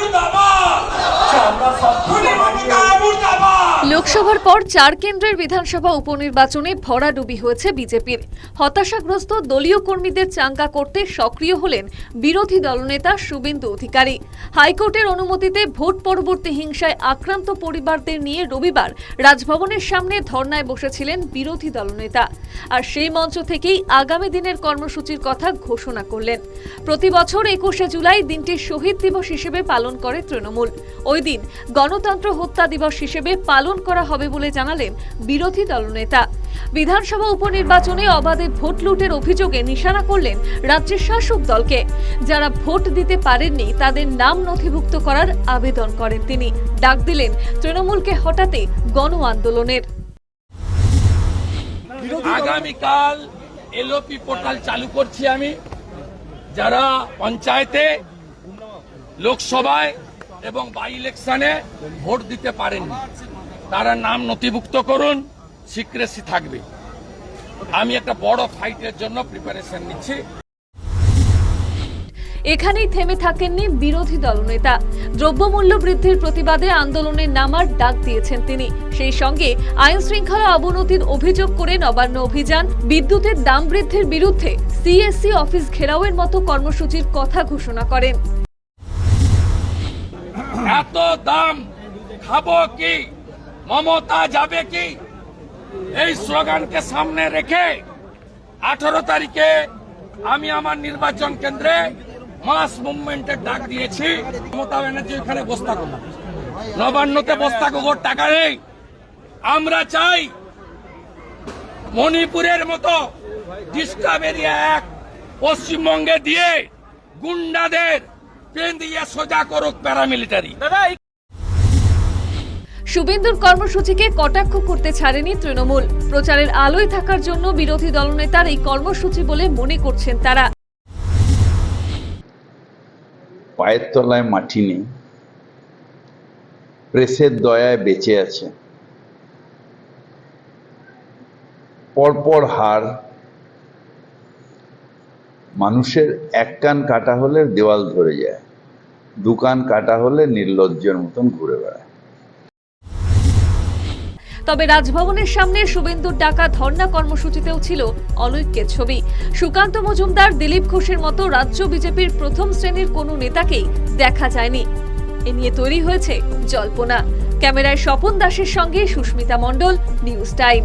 मुर्दाबाद লোকসভার পর চার কেন্দ্রের বিধানসভা উপনির্বাচনে ভরাডুবি হয়েছে বিজেপির। হতাশাগ্রস্ত দলীয় কর্মীদের চাঙ্গা করতে সক্রিয় হলেন বিরোধী দলনেতা শুভেন্দু অধিকারী। হাইকোর্টের অনুমতিতে ভোট পরবর্তী হিংসায় আক্রান্ত পরিবারদের নিয়ে রবিবার রাজভবনের সামনে ধর্নায় বসেছিলেন বিরোধী দলনেতা। আর সেই মঞ্চ থেকেই আগামী দিনের কর্মসূচির কথা ঘোষণা করলেন। প্রতি বছর একুশে জুলাই দিনটি শহীদ দিবস হিসেবে পালন করে তৃণমূল। ওই দিন গণতন্ত্র হত্যা দিবস হিসেবে পালন করা হবে বলে জানালেন বিরোধী দলনেতা বিধানসভা উপনির্বাচনে অবাধে ভোট লুটের অভিযোগে নিশানা করলেন রাজ্যের শাসক দলকে। যারা ভোট দিতে পারেননি তাদের নাম নথিভুক্ত করার আবেদন করেন তিনি। ডাক দিলেন তৃণমূলকে হটাতে গণ আন্দোলনের আগামীকাল এলওপি পোর্টাল চালু করছি আমি। যারা পঞ্চায়েতে লোকসভায় এবং বাই ইলেকশনে ভোট দিতে পারেননি। তারা নাম নথিভুক্ত করুন সিক্রেসি থাকবে। আমি একটা বড় ফাইটের জন্য প্রিপারেশন নিচ্ছি। এখানেই থেমে থাকেননি বিরোধী দলনেতা। দ্রব্যমূল্য বৃদ্ধির প্রতিবাদে আন্দোলনে নামার ডাক দিয়েছেন তিনি। সেই সঙ্গে আইন শৃঙ্খলা অবনতির অভিযোগ করে নবান্ন অভিযান বিদ্যুতের দাম বৃদ্ধির বিরুদ্ধে সিএসসি অফিস ঘেরাওয়ের মতো কর্মসূচির কথা ঘোষণা করেন। এত দাম খাব কি? মমতা যাবে কি? এই স্লোগানকে সামনে রেখে আঠারো তারিখে আমি আমার নির্বাচন কেন্দ্রে মাস মুভমেন্টের ডাক দিয়েছি। মমতা ব্যানার্জি ওখানে বসে থাকুন নবান্নতে বসে থাকুক ওর টাকা নেই। আমরা চাই মণিপুরের মতো ডিসকাভেরি এক পশ্চিমবঙ্গে দিয়ে গুন্ডাদের ট্রেন দিয়ে সোজা করুক প্যারামিলিটারি। শুভেন্দুর কর্মসূচিকে কটাক্ষ করতে ছাড়েনি তৃণমূল। প্রচারের আলোয় থাকার জন্য বিরোধী দলনেতার এই কর্মসূচি বলে মনে করছেন তারা। পায়ের তলায় মাটি নেই। প্রেসের দয়ায় বেঁচে আছে। পরপর হার। মানুষের এক কান কাটা হলে দেওয়াল ধরে যায়। দু কান কাটা হলে নির্লজ্জের মতন ঘুরে বেড়ায়। তবে রাজভবনের সামনে শুভেন্দুর ডাকা ধর্না কর্মসূচিতেও ছিল অনৈক্যের ছবি। সুকান্ত মজুমদার, দিলীপ ঘোষের মতো রাজ্য বিজেপির প্রথম শ্রেণির কোনো নেতাকেই দেখা যায়নি। এ নিয়ে তৈরি হয়েছে জল্পনা। ক্যামেরায় স্বপন দাসের সঙ্গে সুস্মিতা মণ্ডল, নিউজ টাইম।